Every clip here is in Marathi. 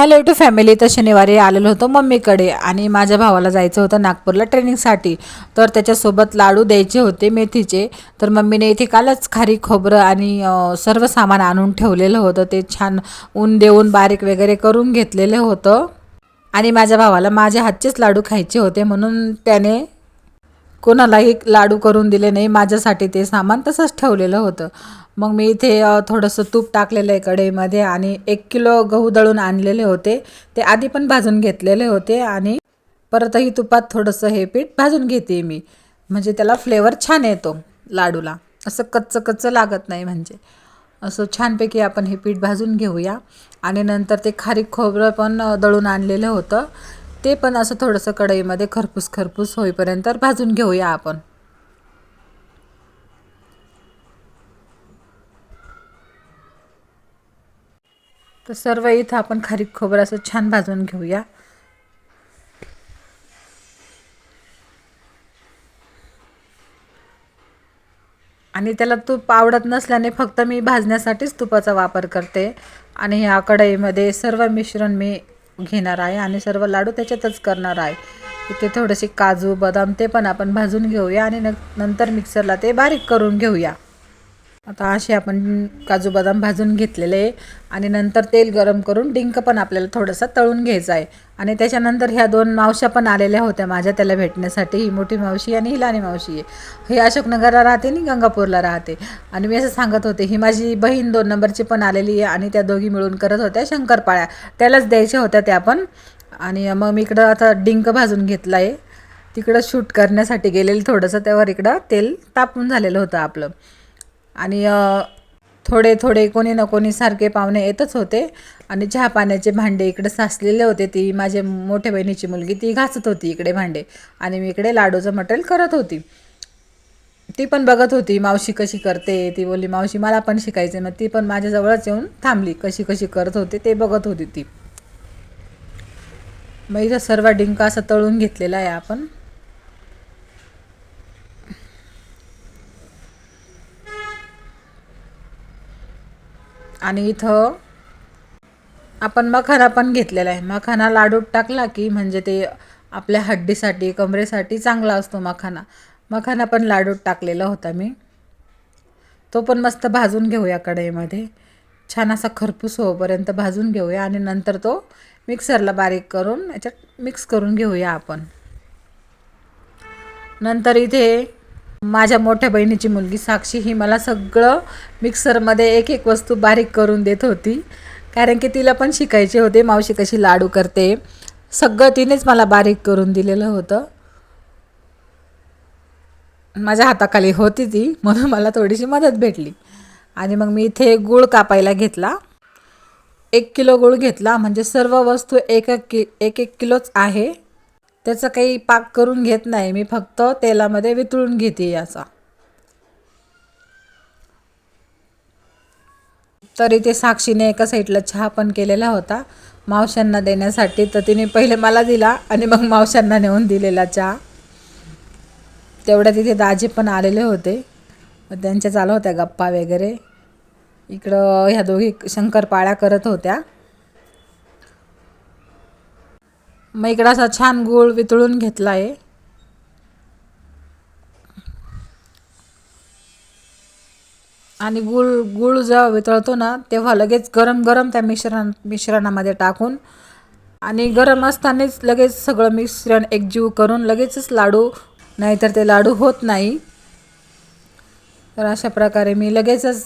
हॅलो टू फॅमिली तर शनिवारी आलेलो होतो मम्मीकडे आणि माझ्या भावाला जायचं होतं नागपूरला ट्रेनिंगसाठी तर त्याच्यासोबत लाडू द्यायचे होते मेथीचे. तर मम्मीने इथे कालच खारी खोबरं आणि सर्व सामान आणून ठेवलेलं होतं. ते छान ऊन देऊन बारीक वगैरे करून घेतलेलं होतं. आणि माझ्या भावाला माझ्या हातचेच लाडू खायचे होते म्हणून त्याने कोणालाही लाडू करून दिले नाही माझ्यासाठी ते सामान तसंच ठेवलेलं होतं. मग मी इथे थोडंसं तूप टाकलेलं आहे कढईमध्ये आणि एक किलो गहू दळून आणलेले होते. ते आधी पण भाजून घेतलेले होते आणि परतही तुपात थोडंसं हे पीठ भाजून घेते मी. म्हणजे त्याला फ्लेवर छान येतो लाडूला. असं कच्चं कच्चं लागत नाही म्हणजे. असं छानपैकी आपण हे पीठ भाजून घेऊया. आणि नंतर ते खारीक खोबरं पण दळून आणलेलं होतं. ते पण असं थोडंसं कढईमध्ये खरपूस खरपूस होईपर्यंत भाजून घेऊया आपण. तर सर्व इथं आपण खारीक खोबरं असं छान भाजून घेऊया. आणि त्याला तूप आवडत नसल्याने फक्त मी भाजण्यासाठीच तुपाचा वापर करते. आणि ह्या कढईमध्ये सर्व मिश्रण मी घेणार आहे आणि सर्व लाडू त्याच्यातच करणार आहे. इथे थोडेसे काजू बदाम ते पण आपण भाजून घेऊया आणि न नंतर मिक्सरला ते बारीक करून घेऊया. आता असे आपण काजू बदाम भाजून घेतलेले आहे. आणि नंतर तेल गरम करून डिंक पण आपल्याला थोडंसं तळून घ्यायचं आहे. आणि त्याच्यानंतर ह्या दोन मावश्या पण आलेल्या होत्या माझ्या त्याला भेटण्यासाठी. ही मोठी मावशी आणि ही लहानी मावशी आहे. ही अशोकनगरला राहते आणि गंगापूरला राहते. आणि मी असं सांगत होते ही माझी बहीण दोन नंबरची पण आलेली आहे आणि त्या दोघी मिळून करत होत्या शंकरपाळ्या. त्यालाच द्यायच्या होत्या त्या पण आणि मग मी इकडं आता डिंक भाजून घेतला आहे. तिकडं शूट करण्यासाठी गेलेलं थोडंसं त्यावर इकडं तेल तापून झालेलं होतं आपलं. आणि थोडे थोडे कोणी ना कोणी सारखे पाहुणे येतच होते. आणि चहा पाण्याचे भांडे इकडे साचलेले होते. ती माझे मोठ्या बहिणीची मुलगी ती घासत होती इकडे भांडे. आणि मी इकडे लाडूचं मटेरियल करत होती. ती पण बघत होती मावशी कशी करते? ती बोलली मावशी मला पण शिकायचं मग ती पण माझ्याजवळच येऊन थांबली. कशी कशी करत होते ते बघत होती ती. मग इथं सर्व डिंका असं तळून घेतलेला आहे आपण. आणि इथं आपण मखाना पण घेतलेला आहे. मखाना लाडूत टाकला की म्हणजे ते आपल्या हड्डीसाठी कमरेसाठी चांगला असतो मखाना. मखाना पण लाडूत टाकलेला होता मी. तो पण मस्त भाजून घेऊया कढईमध्ये. छान असा खरपूस होईपर्यंत भाजून घेऊया आणि नंतर तो मिक्सरला बारीक करून याच्यात मिक्स करून घेऊया आपण. नंतर इथे माझ्या मोठ्या बहिणीची मुलगी साक्षी ही मला सगळं मिक्सरमध्ये एक एक वस्तू बारीक करून देत होती. कारण की तिला पण शिकायचे होते मावशी कशी लाडू करते. सगळं तिनेच मला बारीक करून दिलेलं होतं. माझ्या हाताखाली होती ती म्हणून मला थोडीशी मदत भेटली. आणि मग मी इथे गूळ कापायला घेतला. एक किलो गूळ घेतला म्हणजे सर्व वस्तू एक एक कि एक एक किलोच आहे. त्याचं काही पाक करून घेत नाही. मी फक्त तेलामध्ये वितळून घेते याचा. तर इथे साक्षीने एका साईडला चहा पण केलेला होता. मावशांना देण्यासाठी तर तिने पहिले मला दिला आणि मग मावशांना नेऊन दिलेला चहा. तेवढ्या तिथे दाजे पण आलेले होते. त्यांच्या चालू होत्या गप्पा वगैरे. इकडं ह्या दोघी शंकरपाळ्या करत होत्या. मग इकडं असा छान गूळ वितळून घेतला आहे आणि गूळ गूळ जेव्हा वितळतो ना तेव्हा लगेच गरम गरम त्या मिश्रण मिश्रणामध्ये टाकून आणि गरम असतानाच लगेच सगळं मिश्रण एकजीव करून लगेचच लाडू नाहीतर ते लाडू होत नाही. तर अशा प्रकारे मी लगेचच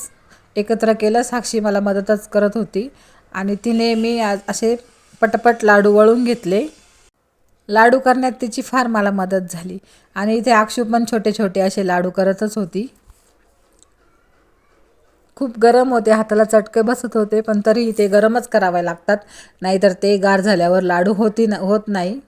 एकत्र केलं. साक्षी मला मदतच करत होती. आणि तिने मी आज असे पटपट लाडू वळून घेतले. लाडू करण्यात तिची फार मला मदत झाली आणि इथे अक्षू पण छोटे छोटे असे लाडू करतच होती. खूप गरम होते हाताला चटके बसत होते पण तरी ते गरमच करावे लागतात. नाहीतर ते गार झाल्यावर लाडू होती न होत नाही.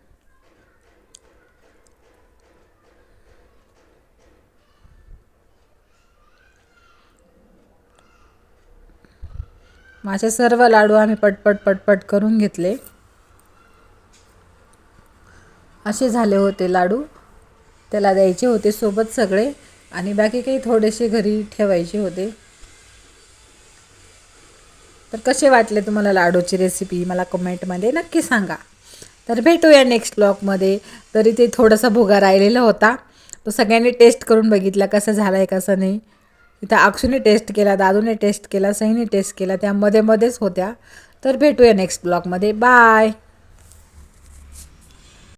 माझे सर्व लाडू आम्ही पटपट पटपट करून घेतले. असे झाले होते लाडू. त्याला द्यायचे होते सोबत सगळे आणि बाकी काही थोडेसे घरी ठेवायचे होते. तर कसे वाटले तुम्हाला लाडूची रेसिपी मला कमेंटमध्ये नक्की सांगा. तर भेटूया नेक्स्ट ब्लॉगमध्ये तरी ते थोडासा भुगा राहिलेला होता. तो सगळ्यांनी टेस्ट करून बघितला कसं झाला आहे कसं नाही. तिथं अक्षूने टेस्ट केला दादूने टेस्ट केला सईने टेस्ट केला त्या मध्ये मध्येच होत्या. तर भेटूया नेक्स्ट ब्लॉगमध्ये बाय